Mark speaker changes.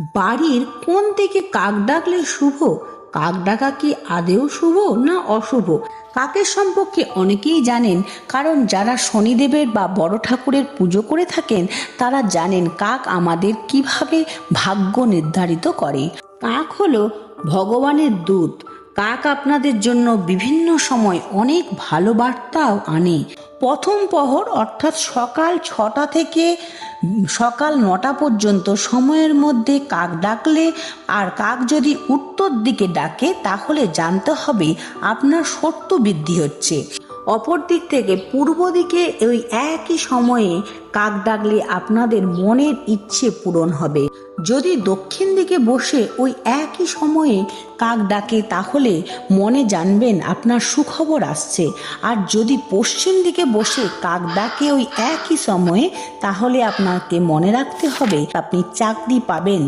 Speaker 1: বাড়ির কোন দিকে কাক ডাকলে শুভ, কাক ডাকা কি আদেও শুভ না অশুভ? কাকের সম্পর্কে অনেকেই জানেন, কারণ যারা শনিদেবের বা বড় ঠাকুরের পুজো করে থাকেন, তারা জানেন কাক আমাদের কীভাবে ভাগ্য নির্ধারিত করে। কাক হলো ভগবানের দূত। কাক আপনাদের জন্য বিভিন্ন সময় অনেক ভালো বার্তাও আনে। প্রথম প্রহর অর্থাৎ সকাল ছটা থেকে সকাল নটা পর্যন্ত সময়ের মধ্যে কাক ডাকলে, আর কাক যদি উত্তর দিকে ডাকে, তাহলে জানতে হবে আপনার সত্য বৃদ্ধি হচ্ছে। অপর দিক থেকে পূর্ব দিকে ওই একই সময়ে কাক ডাকলে আপনাদের মনের ইচ্ছে পূরণ হবে। যদি দক্ষিণ দিকে বসে ওই একই সময়ে কাক ডাকে তাহলে মনে জানবেন আপনার সুখবর আসছে। আর যদি পশ্চিম দিকে বসে কাক ডাকে ওই একই সময়ে, তাহলে আপনাকে মনে রাখতে হবে, আপনি চাকরি পাবেন।